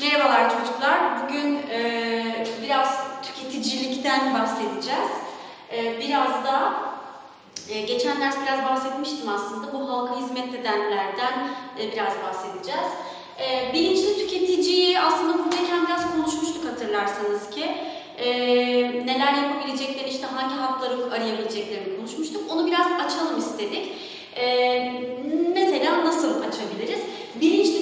Merhabalar çocuklar. Bugün e, biraz tüketicilikten bahsedeceğiz. E, biraz da e, geçen ders biraz bahsetmiştim aslında. Bu halka hizmet edenlerden e, biraz bahsedeceğiz. E, bilinçli tüketiciyi aslında buradayken biraz konuşmuştuk hatırlarsanız ki. E, neler yapabileceklerini, işte hangi hakları arayabileceklerini konuşmuştuk. Onu biraz açalım istedik. E, mesela nasıl açabiliriz? Bilinçli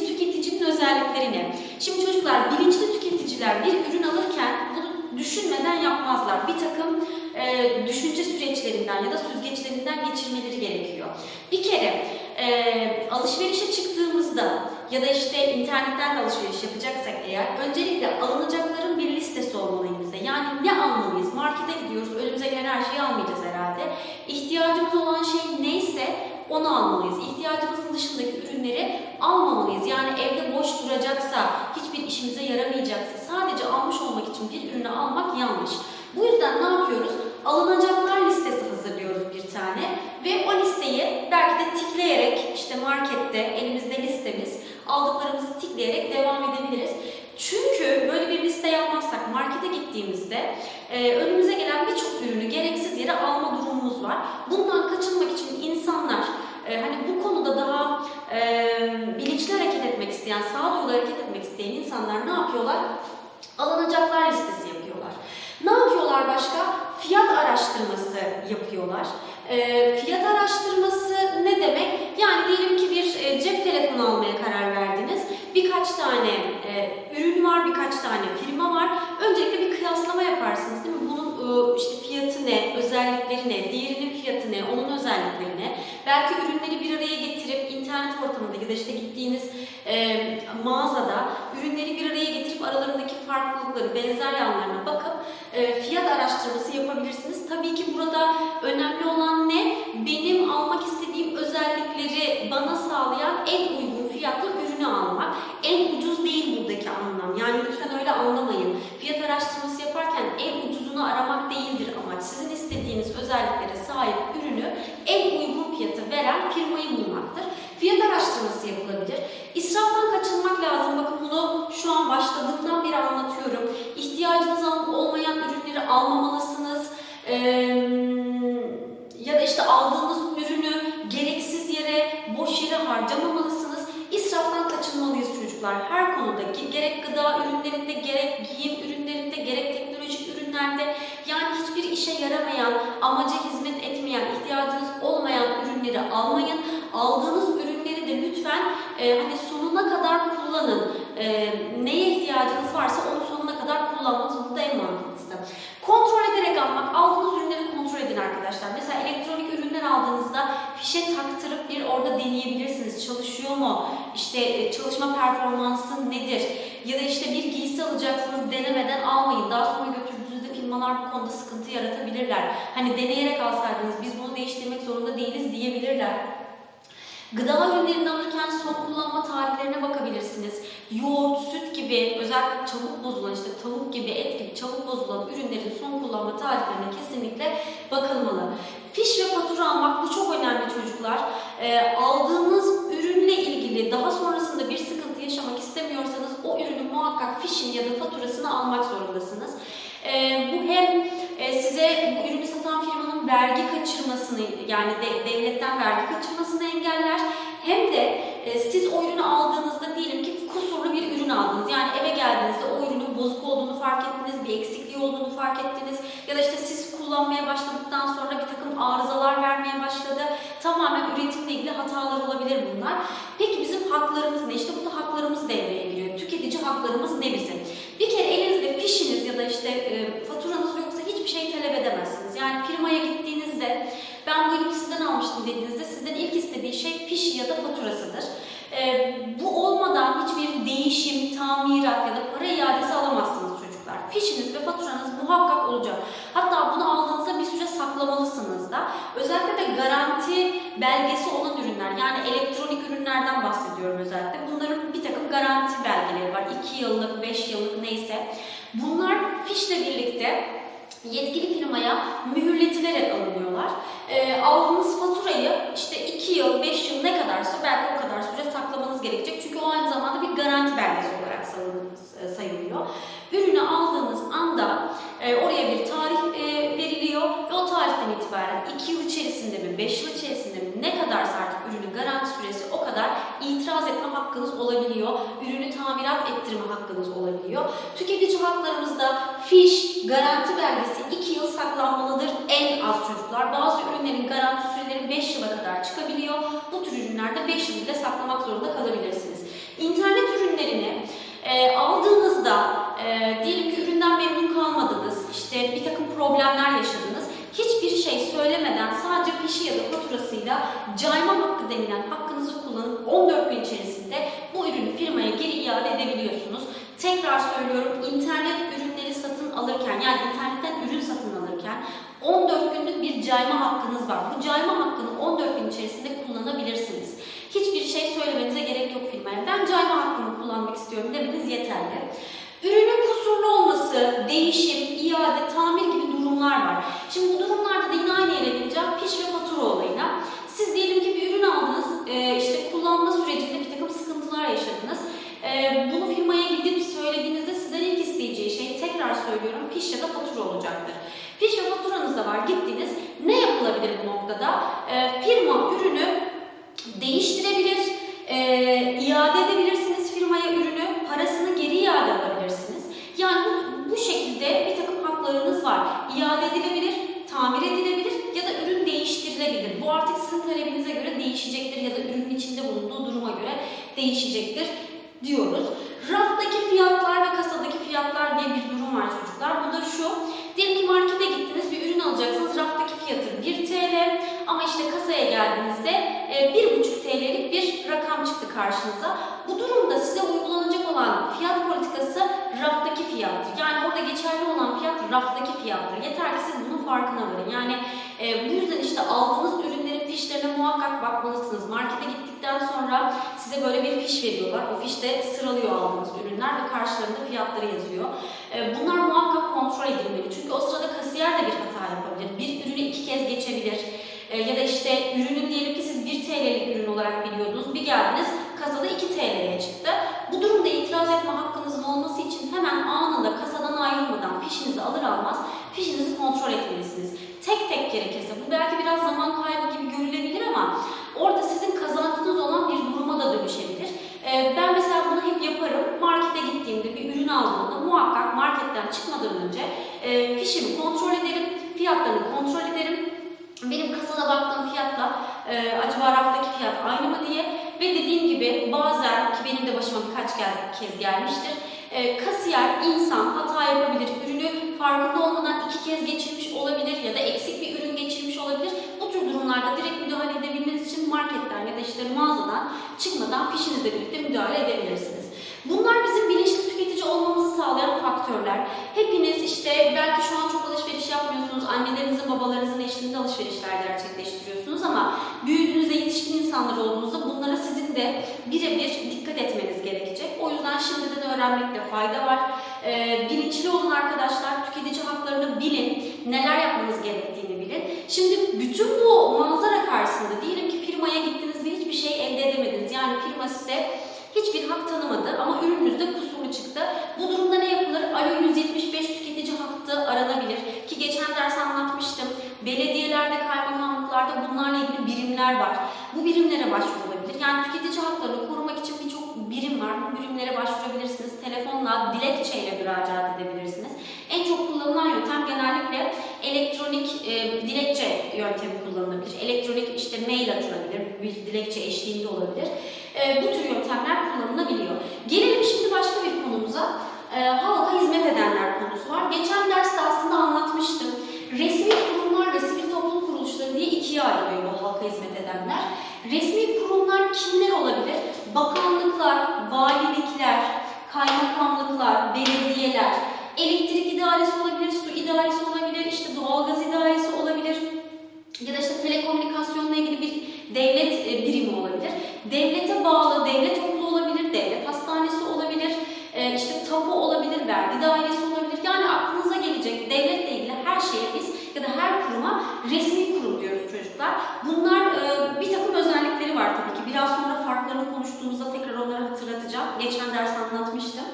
özellikleri ne? Şimdi çocuklar bilinçli tüketiciler bir ürün alırken bunu düşünmeden yapmazlar. Bir takım e, düşünce süreçlerinden ya da süzgeçlerinden geçirmeleri gerekiyor. Bir kere e, alışverişe çıktığımızda ya da işte internetten de alışveriş yapacaksak eğer öncelikle alınacakların bir listesi olmalı elimizde. Yani ne almalıyız? Markete gidiyoruz, önümüze gelen her şeyi almayacağız herhalde. İhtiyacımız olan şey neyse onu almalıyız. İhtiyacımızın dışındaki ürünleri almamalıyız. Yani evde boş duracaksa, hiçbir işimize yaramayacaksa, sadece almış olmak için bir ürünü almak yanlış. Bu yüzden ne yapıyoruz? Alınacaklar listesi hazırlıyoruz bir tane ve o listeyi belki de tikleyerek işte markette elimizde listemiz aldıklarımızı tikleyerek devam edebiliriz. Çünkü böyle bir liste yapmazsak markete gittiğimizde e, önümüze gelen birçok ürünü gereksiz yere alma durumumuz var. Bundan kaçınmak için insanlar e, hani bu konuda daha e, bilinçli hareket etmek isteyen, sağduyulu hareket etmek isteyen insanlar ne yapıyorlar? Alınacaklar listesi yapıyorlar. Ne yapıyorlar başka? Fiyat araştırması yapıyorlar. E, fiyat araştırması ne demek? Yani diyelim ki bir e, cep telefonu almaya karar verdiniz. Birkaç tane e, ürün var, birkaç tane firma var. Öncelikle bir kıyaslama yaparsınız değil mi? Bunun e, işte fiyatı ne, özellikleri ne, diğerinin fiyatı ne, onun özellikleri? Belki ürünleri bir araya getirip internet ortamında ya da işte gittiğiniz e, mağazada ürünleri bir araya getirip aralarındaki farklılıkları, benzer yanlarına bakıp e, fiyat araştırması yapabilirsiniz. Tabii ki burada önemli olan ne? Benim almak istediğim özellikleri bana sağlayan en uygun fiyatlı ürünü almak. En ucuz değil buradaki anlam. Yani lütfen öyle anlamayın. Fiyat araştırması yaparken en ucuzunu aramak değildir amaç. Sizin istediğiniz özelliklere sahip ürünü en uygun fiyata veren firmayı bulmaktır. Fiyat araştırması yapılabilir. İsraftan kaçınmak lazım. Bakın bunu şu an başladığımdan beri anlatıyorum. İhtiyacınız olmayan ürünleri almamalısınız. Ee, ya da işte aldığınız ürünü gereksiz yere, boş yere harcamamalısınız. İsraftan kaçınmalıyız çocuklar. Her konuda gerek gıda ürünlerinde, gerek giyim ürünlerinde, gerek teknolojik ürünlerde yani hiçbir işe yaramayan, amaca hizmet etmeyen, ihtiyacınız olmayan ürünleri almayın. Aldığınız ürünleri de lütfen e, hani sonuna kadar kullanın. E, neye ihtiyacınız varsa onu sonuna kadar kullanmanız burada en mantıklısı. Kontrol ederek almak, aldığınız ürünleri kontrol edin arkadaşlar. Mesela elektronik ürünler aldığınızda fişe taktırıp bir orada deneyebilirsiniz. Çalışıyor mu? İşte e, çalışma performansı nedir? Ya da işte bir giysi alacaksınız denemeden almayın. Daha sonra götürdüğünüzde firmalar bu konuda sıkıntı yaratabilirler. Hani deneyerek alsaydınız biz bunu değiştirmek zorunda değiliz diyebilirler. Gıda ürünlerini alırken son kullanma tarihlerine bakabilirsiniz. Yoğurt, süt gibi özellikle çabuk bozulan işte tavuk gibi, et gibi çabuk bozulan ürünlerin son kullanma tarihlerine kesinlikle bakılmalı. Fiş ve fatura almak bu çok önemli çocuklar. E, aldığınız ürünle ilgili daha sonrasında bir sıkıntı yaşamak istemiyorsanız o ürünün muhakkak fişini ya da faturasını almak zorundasınız. E, bu hem size bu ürünü satan firmanın vergi kaçırmasını yani de, devletten vergi kaçırmasını engeller. Hem de e, siz o ürünü aldığınızda diyelim ki kusurlu bir ürün aldınız. Yani eve geldiğinizde o ürünün bozuk olduğunu fark ettiniz, bir eksikliği olduğunu fark ettiniz. Ya da işte siz kullanmaya başladıktan sonra bir takım arızalar vermeye başladı. Tamamen üretimle ilgili hatalar olabilir bunlar. Peki bizim haklarımız ne? İşte burada haklarımız devreye giriyor. Tüketici haklarımız ne bizim? Bir kere elinizde fişiniz ya da işte e, faturanız yoksa hiçbir şey talep edemezsiniz. Yani firmaya gittiğinizde ben bu ürünü sizden almıştım dediğinizde sizden ilk istediği şey fişi ya da faturasıdır. E, bu olmadan hiçbir değişim, tamirat ya da para iadesi alamazsınız çocuklar. Fişiniz ve faturanız muhakkak olacak. Hatta bunu aldığınızda bir süre saklamalısınız da. Özellikle de garanti belgesi olan ürünler yani elektronik ürünlerden bahsediyorum özellikle. Bunların bir takım garanti belgeleri var. 2 yıllık, 5 yıllık neyse. Bunlar fişle birlikte yetkili firmaya mühürletilerek alınıyorlar. E, aldığınız faturayı işte 2 yıl, 5 yıl ne kadarsa belki o kadar süre saklamanız gerekecek. Çünkü o aynı zamanda bir garanti belgesi olarak e, sayılıyor. Ürünü aldığınız anda e, oraya bir tarih e, veriliyor ve o tarihten itibaren 2 yıl içerisinde mi, 5 yıl içerisinde mi ne kadarsa artık ürünün garanti süresi o kadar itiraz etme hakkınız olabiliyor. Ürünü tamirat ettirme hakkınız olabiliyor. Tüketici haklarımızda fiş, garanti belgesi 2 yıl saklanmalıdır en az çocuklar. Bazı ürünlerin garanti süreleri 5 yıla kadar çıkabiliyor. Bu tür ürünlerde 5 yıl bile saklamak zorunda kalabilirsiniz. İnternet ürünlerini e, aldığınızda e, diyelim ki üründen memnun kalmadınız, işte bir takım problemler yaşadınız. Hiçbir şey söylemeden ya da faturasıyla cayma hakkı denilen hakkınızı kullanıp 14 gün içerisinde bu ürünü firmaya geri iade edebiliyorsunuz. Tekrar söylüyorum internet ürünleri satın alırken yani internetten ürün satın alırken 14 günlük bir cayma hakkınız var. Bu cayma hakkını 14 gün içerisinde kullanabilirsiniz. Hiçbir şey söylemenize gerek yok firmaya. Ben cayma hakkımı kullanmak istiyorum demeniz yeterli. Ürünün kusurlu olması, değişim, iade, tamir gibi durumlar var. Şimdi bu durumlarda da yine aynı yere geleceğim. Fiş ve fatura olayına. Siz diyelim ki bir ürün aldınız, e, işte kullanma sürecinde bir takım sıkıntılar yaşadınız. E, bunu firmaya gidip söylediğinizde sizden ilk isteyeceği şey tekrar söylüyorum fiş ya da fatura olacaktır. Fiş ve faturanız da var gittiniz. Ne yapılabilir bu noktada? E, firma ürünü değiştirebilir, e, iade edebilirsiniz firmaya ürünü, parasını geri iade alabilirsiniz. Yani bu, bu şekilde bir takım haklarınız var. İade edilebilir, tamir edilebilir ya da ürün değiştirilebilir. Bu artık sizin talebinize göre değişecektir ya da ürünün içinde bulunduğu duruma göre değişecektir diyoruz. Raftaki fiyatlar ve kasadaki fiyatlar diye bir durum var çocuklar. Bu da şu. Diyelim ki markete gittiniz bir ürün alacaksınız. Raftaki fiyatı 1 TL ama işte kasaya geldiğinizde e, 1,5 TL'lik bir rakam çıktı karşınıza. Bu durumda size uygulanacak olan fiyat politikası raftaki fiyattır. Yani orada geçerli olan fiyat raftaki fiyattır. Yeter ki siz bunun farkına varın. Yani e, bu yüzden işte aldığınız ürünlerin fişlerine muhakkak bakmalısınız. Markete gittikten sonra size böyle bir fiş veriyorlar. O fişte sıralıyor aldığınız ürünler ve karşılarında fiyatları yazıyor. E, bunlar muhakkak kontrol edilmeli. Çünkü o sırada kasiyer de bir hata yapabilir. Bir ürünü iki kez geçebilir. E, ya da işte ürünün diyelim ki siz 1 TL'lik ürün olarak biliyordunuz. Bir geldiniz kasada 2 TL'ye çıktı. Bu durumda itiraz etme hakkınızın olması için hemen anında kasadan ayrılmadan fişinizi alır almaz fişinizi kontrol etmelisiniz. Tek tek gerekirse. Bu belki biraz zaman kaybı gibi görülebilir ama orada sizin kazancınız olan bir duruma dönüşebilir. Ee, ben mesela bunu hep yaparım. Markete gittiğimde bir ürün aldığımda muhakkak marketten çıkmadan önce e, fişimi kontrol ederim, fiyatlarını kontrol ederim. Benim kasada baktığım fiyatla e, acaba raftaki fiyat aynı mı diye ve dediğim gibi bazen ki benim de başıma birkaç kez gelmiştir. E, kasiyer insan hata yapabilir, ürünü farkında olmadan iki kez geçirmiş olabilir ya da eksik bir ürün geçirmiş olabilir. Tür durumlarda direkt müdahale edebilmeniz için marketten ya da işte mağazadan çıkmadan fişinizle birlikte müdahale edebilirsiniz. Bunlar bizim bilinçli tüketici olmamızı sağlayan faktörler. Hepiniz işte belki şu an çok alışveriş yapmıyorsunuz, annelerinizin, babalarınızın eşliğinde alışverişler gerçekleştiriyorsunuz ama büyüdüğünüzde yetişkin insanlar olduğunuzda bunlara sizin de birebir dikkat etmeniz gerekecek. O yüzden şimdiden öğrenmekte fayda var. Ee, bilinçli olun arkadaşlar, tüketici haklarını bilin, neler yapmanız gerektiğini bilin. Şimdi bütün bu manzara karşısında diyelim ki firmaya gittiniz ve hiçbir şey elde edemediniz. Size hiçbir hak tanımadı ama ürününüzde kusurlu çıktı. Bu durumda ne yapılır? Alo 175 tüketici hakkı aranabilir. Ki geçen ders anlatmıştım. Belediyelerde, kaymakamlıklarda bunlarla ilgili birimler var. Bu birimlere başvurulabilir. Yani tüketici haklarını korumak için birçok birim var. Bu birimlere başvurabilirsiniz. Telefonla, dilekçeyle müracaat edebilirsiniz. En çok kullanılan yöntem genellikle elektronik e, dilekçe yöntemi kullanılabilir. Elektronik işte mail atılabilir, bir dilekçe eşliğinde olabilir. E, bu tür yöntemler kullanılabiliyor. Gelelim şimdi başka bir konumuza. E, halka hizmet edenler konusu var. Geçen derste aslında anlatmıştım. Resmi kurumlar ve sivil toplum kuruluşları diye ikiye ayrılıyor bu halka hizmet edenler. Resmi kurumlar kimler olabilir? Bakanlıklar, valilikler, kaymakamlıklar, belediyeler, elektrik idaresi olabilir, su idaresi olabilir, işte doğalgaz idaresi olabilir ya da işte telekomünikasyonla ilgili bir devlet e, birimi olabilir. Devlete bağlı devlet okulu olabilir, devlet hastanesi olabilir, e, işte tapu olabilir, vergi dairesi olabilir. Yani aklınıza gelecek devletle ilgili her şeye biz ya da her kuruma resmi kurum diyoruz çocuklar. Bunlar e, bir takım özellikleri var tabii ki. Biraz sonra farklarını konuştuğumuzda tekrar onları hatırlatacağım. Geçen ders anlatmıştım.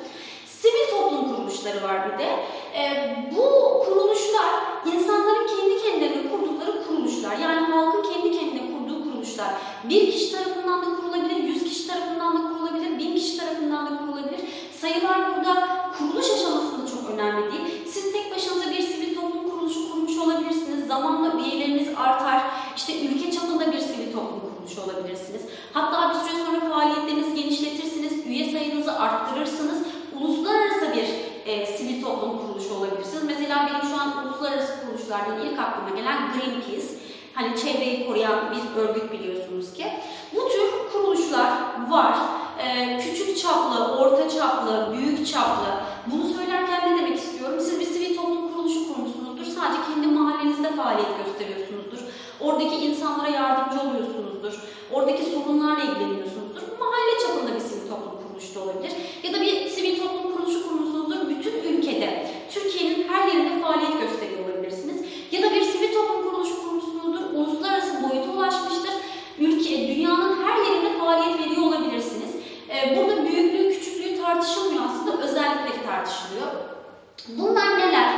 Kuruluşları var bir de. Ee, bu kuruluşlar insanların kendi kendilerine kurdukları kuruluşlar. Yani halkın kendi kendine kurduğu kuruluşlar. Bir kişi tarafından da kurulabilir, yüz kişi tarafından da kurulabilir, bin kişi tarafından da kurulabilir. Sayılar burada kuruluş aşamasında çok önemli değil. Siz tek başınıza bir sivil toplum kuruluşu kurmuş olabilirsiniz. Zamanla üyeleriniz artar. İşte ülke çapında bir sivil toplum kuruluşu olabilirsiniz. Hatta bir süre sonra faaliyetlerinizi genişletirsiniz, üye sayınızı arttırırsınız. Uluslararası bir e, sivil toplum olabilirsiniz. Mesela benim şu an uluslararası kuruluşlardan ilk aklıma gelen Greenpeace. Hani çevreyi koruyan bir örgüt biliyorsunuz ki. Bu tür kuruluşlar var. E, küçük çaplı, orta çaplı, büyük çaplı. Bunu söylerken ne demek istiyorum? Siz bir sivil toplum kuruluşu kurmuşsunuzdur. Sadece kendi mahallenizde faaliyet gösteriyorsunuzdur. Oradaki insanlara yardımcı oluyorsunuzdur. Oradaki sorunlarla ilgileniyorsunuzdur. Mahalle çapında bir sivil toplum kuruluşu da olabilir. Ya da bir sivil toplum kuruluşu kurmuşsunuzdur. Bütün ülkede, Türkiye'nin her yerinde faaliyet gösteriyor olabilirsiniz. Ya da bir sivil toplum kuruluşu kurmuşsunuzdur. Uluslararası boyuta ulaşmıştır. Ülke, dünyanın her yerinde faaliyet veriyor olabilirsiniz. Ee, burada büyüklüğü, küçüklüğü tartışılmıyor aslında, özellikleri tartışılıyor. Bunlar neler?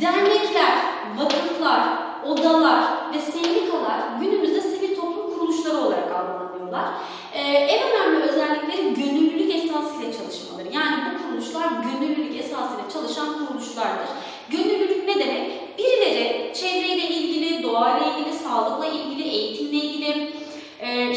Dernekler, vakıflar, odalar ve sendikalar günümüzde sivil toplum kuruluşları olarak adlandırıyorlar. Ee, en önemli özellikleri gönüllülük esasıyla çalışmaları. Yani bu kuruluşlar gönüllülük esasıyla çalışan kuruluşlardır. Gönüllülük ne demek? Birileri çevreyle ilgili, doğayla ilgili, sağlıkla ilgili, eğitimle ilgili, e,